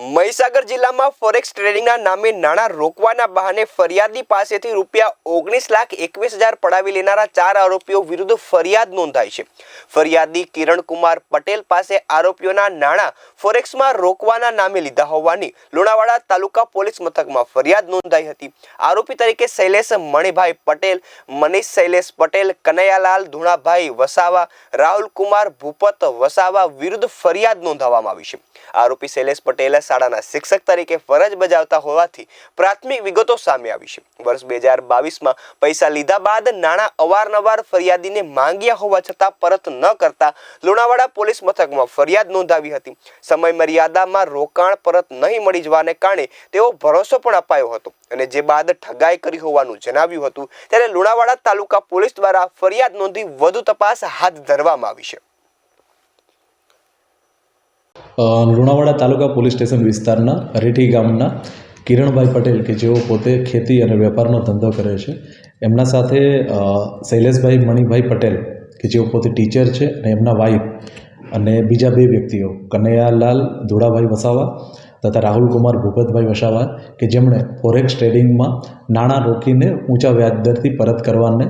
મહીસાગર જિલ્લામાં ફોરેક્સ ટ્રેડિંગના નામે નાણાં રોકવાના બહાને ફરિયાદી પાસેથી રૂપિયા ઓગણીસ લાખ એકવીસ હજાર પડાવી લેનારા ચાર આરોપીઓ વિરુદ્ધ ફરિયાદ નોંધાઈ છે. ફરિયાદી કિરણકુમાર પટેલ પાસે આરોપીઓના નાણાં ફોરેક્સમાં રોકવાના નામે લીધા હોવાની લુણાવાડા તાલુકા પોલીસ મથકમાં ફરિયાદ નોંધાઈ હતી. આરોપી તરીકે શૈલેષ મણિભાઈ પટેલ, મનીષ શૈલેષ પટેલ, કનૈયાલાલ ધુણાભાઈ વસાવા, રાહુલ કુમાર ભૂપત વસાવા વિરુદ્ધ ફરિયાદ નોંધાવવામાં આવી છે. આરોપી શૈલેષ પટેલ શાળાના શિક્ષક તરીકે ફરજ બજાવતા હોવાથી પ્રાથમિક વિગતો સામે આવી છે. વર્ષ બે હજાર બાવીસમાં પૈસા લીધા બાદ નાણાં અવારનવાર ફરિયાદીને માંગ્યા હોવા છતાં પરત ન કરતા લુણાવાડા પોલીસ મથકમાં ફરિયાદ નોંધાવી હતી. સમય મર્યાદામાં રોકાણ પરત નહીં મળી જવાને કારણે તેઓ ભરોસો પણ અપાયો હતો અને જે બાદ ઠગાઈ કરી હોવાનું જણાવ્યું હતું, ત્યારે લુણાવાડા તાલુકા પોલીસ દ્વારા ફરિયાદ નોંધી વધુ તપાસ હાથ ધરવામાં આવી છે. લુણાવાડા તાલુકા પોલીસ સ્ટેશન વિસ્તારના અરેઠી ગામના કિરણભાઈ પટેલ કે જેઓ પોતે ખેતી અને વેપારનો ધંધો કરે છે. એમના સાથે શૈલેષભાઈ મણિભાઈ પટેલ કે જેઓ પોતે ટીચર છે અને એમના વાઈફ અને બીજા બે વ્યક્તિઓ, કનૈયાલાલ ધુડાભાઈ વસાવા તથા રાહુલ કુમાર ભૂપતભાઈ વસાવા કે જેમણે ફોરેક્સ ટ્રેડિંગમાં નાણાં રોકીને ઊંચા વ્યાજ દરથી પરત કરવાને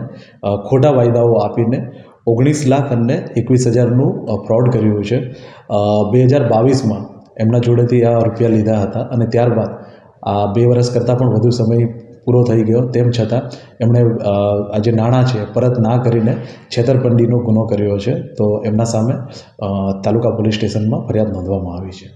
ખોટા વાયદાઓ આપીને ઓગણીસ લાખ અને એકવીસ હજારનું ફ્રોડ કર્યું છે. બે હજાર બાવીસમાં એમના જોડેથી આ રૂપિયા લીધા હતા અને ત્યારબાદ આ બે વર્ષ કરતાં પણ વધુ સમય પૂરો થઈ ગયો. તેમ છતાં એમણે આજે નાણાં છે, પરત ના કરીને છેતરપિંડીનો ગુનો કર્યો છે. તો એમના સામે તાલુકા પોલીસ સ્ટેશનમાં ફરિયાદ નોંધવામાં આવી છે.